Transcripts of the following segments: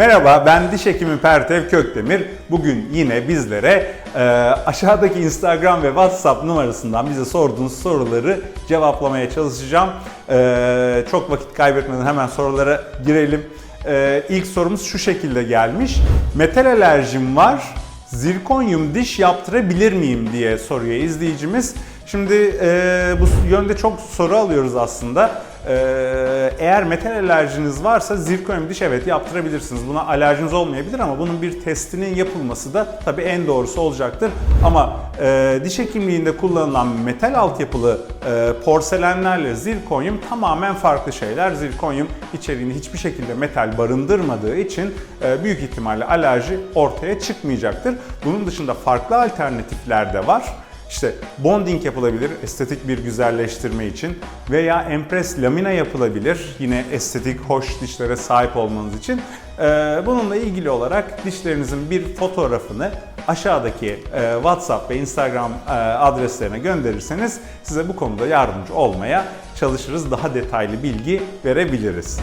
Merhaba ben diş hekimi Pertev Kökdemir. Bugün yine bizlere e, aşağıdaki Instagram ve WhatsApp numarasından bize sorduğunuz soruları cevaplamaya çalışacağım. E, çok vakit kaybetmeden hemen sorulara girelim. E, ilk sorumuz şu şekilde gelmiş. Metal alerjim var. Zirkonyum diş yaptırabilir miyim diye soruyor izleyicimiz. Şimdi e, bu yönde çok soru alıyoruz aslında. Ee, eğer metal alerjiniz varsa zirkonyum diş evet yaptırabilirsiniz. Buna alerjiniz olmayabilir ama bunun bir testinin yapılması da tabii en doğrusu olacaktır. Ama e, diş hekimliğinde kullanılan metal altyapılı e, porselenlerle zirkonyum tamamen farklı şeyler. Zirkonyum içeriğinde hiçbir şekilde metal barındırmadığı için e, büyük ihtimalle alerji ortaya çıkmayacaktır. Bunun dışında farklı alternatifler de var. İşte bonding yapılabilir estetik bir güzelleştirme için veya empres lamina yapılabilir yine estetik hoş dişlere sahip olmanız için. Ee, bununla ilgili olarak dişlerinizin bir fotoğrafını aşağıdaki e, WhatsApp ve Instagram e, adreslerine gönderirseniz size bu konuda yardımcı olmaya çalışırız. Daha detaylı bilgi verebiliriz.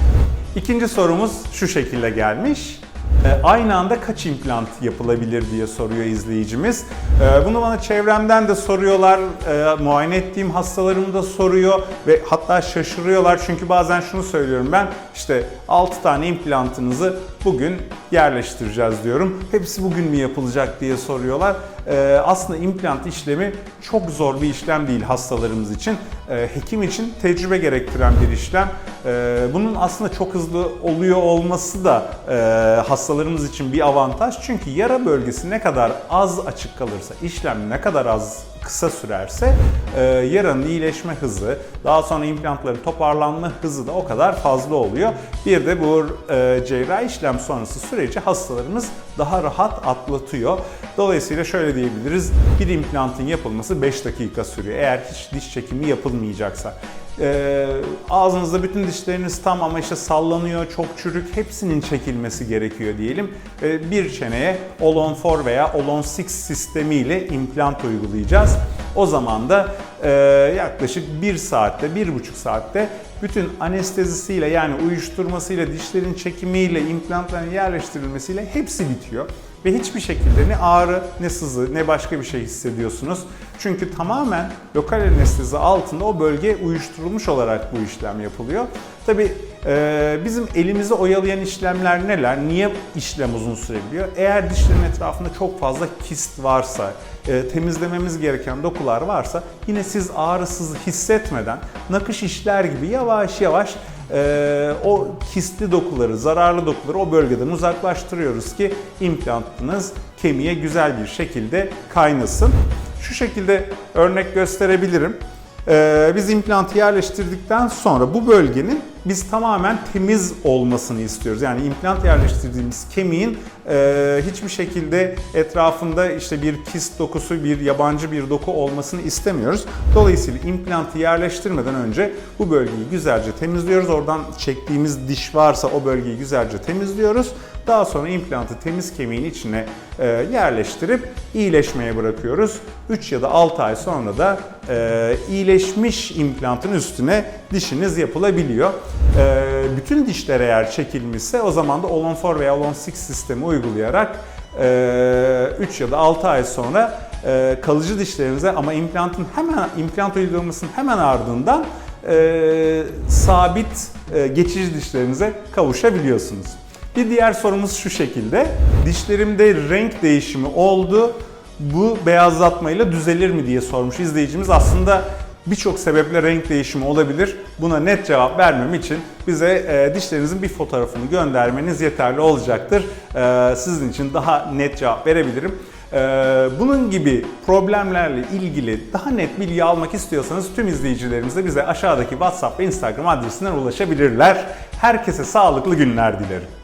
İkinci sorumuz şu şekilde gelmiş. E, Aynı anda kaç implant yapılabilir diye soruyor izleyicimiz. E, Bunu bana çevremden de soruyorlar, e, muayene ettiğim hastalarım da soruyor ve hatta şaşırıyorlar çünkü bazen şunu söylüyorum ben işte 6 tane implantınızı bugün yerleştireceğiz diyorum. Hepsi bugün mü yapılacak diye soruyorlar. E, Aslında implant işlemi çok zor bir işlem değil hastalarımız için. E, Hekim için tecrübe gerektiren bir işlem. E, Bunun aslında çok hızlı oluyor olması da e, hastalarımız için bir avantaj. Çünkü yara bölgesi ne kadar az açık kalırsa, işlem ne kadar az kısa sürerse e, yaranın iyileşme hızı, daha sonra implantların toparlanma hızı da o kadar fazla oluyor. Bir de bu e, cerrahi işlem sonrası süreci hastalarımız daha rahat atlatıyor. Dolayısıyla şöyle diyebiliriz, bir implantın yapılması 5 dakika sürüyor. Eğer hiç diş çekimi yapılmayacaksa. Ee, ağzınızda bütün dişleriniz tam ama işte sallanıyor, çok çürük, hepsinin çekilmesi gerekiyor diyelim. Ee, bir çeneye Olon 4 veya Olon 6 sistemiyle implant uygulayacağız. O zaman da e, yaklaşık 1 saatte, 1,5 saatte bütün anestezisiyle yani uyuşturmasıyla, dişlerin çekimiyle, implantların yerleştirilmesiyle hepsi bitiyor. Ve hiçbir şekilde ne ağrı, ne sızı, ne başka bir şey hissediyorsunuz. Çünkü tamamen lokal anestezi altında o bölge uyuşturulmuş olarak bu işlem yapılıyor. Tabi bizim elimizi oyalayan işlemler neler? Niye işlem uzun sürebiliyor? Eğer dişlerin etrafında çok fazla kist varsa, e, temizlememiz gereken dokular varsa yine siz ağrısız hissetmeden nakış işler gibi yavaş yavaş e, o kistli dokuları, zararlı dokuları o bölgeden uzaklaştırıyoruz ki implantınız kemiğe güzel bir şekilde kaynasın. Şu şekilde örnek gösterebilirim. Ee, biz implantı yerleştirdikten sonra bu bölgenin biz tamamen temiz olmasını istiyoruz. Yani implant yerleştirdiğimiz kemiğin e, hiçbir şekilde etrafında işte bir kist dokusu, bir yabancı bir doku olmasını istemiyoruz. Dolayısıyla implantı yerleştirmeden önce bu bölgeyi güzelce temizliyoruz. Oradan çektiğimiz diş varsa o bölgeyi güzelce temizliyoruz. Daha sonra implantı temiz kemiğin içine e, yerleştirip iyileşmeye bırakıyoruz. 3 ya da 6 ay sonra da e, iyileşmiş implantın üstüne dişiniz yapılabiliyor. E, bütün dişler eğer çekilmişse o zaman da Olon 4 veya Olon 6 sistemi uygulayarak e, 3 ya da 6 ay sonra e, kalıcı dişlerinize ama implantın hemen implant uygulamasının hemen ardından sabit geçici dişlerinize kavuşabiliyorsunuz. Bir diğer sorumuz şu şekilde. Dişlerimde renk değişimi oldu. Bu beyazlatmayla düzelir mi diye sormuş izleyicimiz. Aslında birçok sebeple renk değişimi olabilir. Buna net cevap vermem için bize e, dişlerinizin bir fotoğrafını göndermeniz yeterli olacaktır. E, sizin için daha net cevap verebilirim. E, bunun gibi problemlerle ilgili daha net bilgi almak istiyorsanız tüm izleyicilerimiz de bize aşağıdaki WhatsApp ve Instagram adresinden ulaşabilirler. Herkese sağlıklı günler dilerim.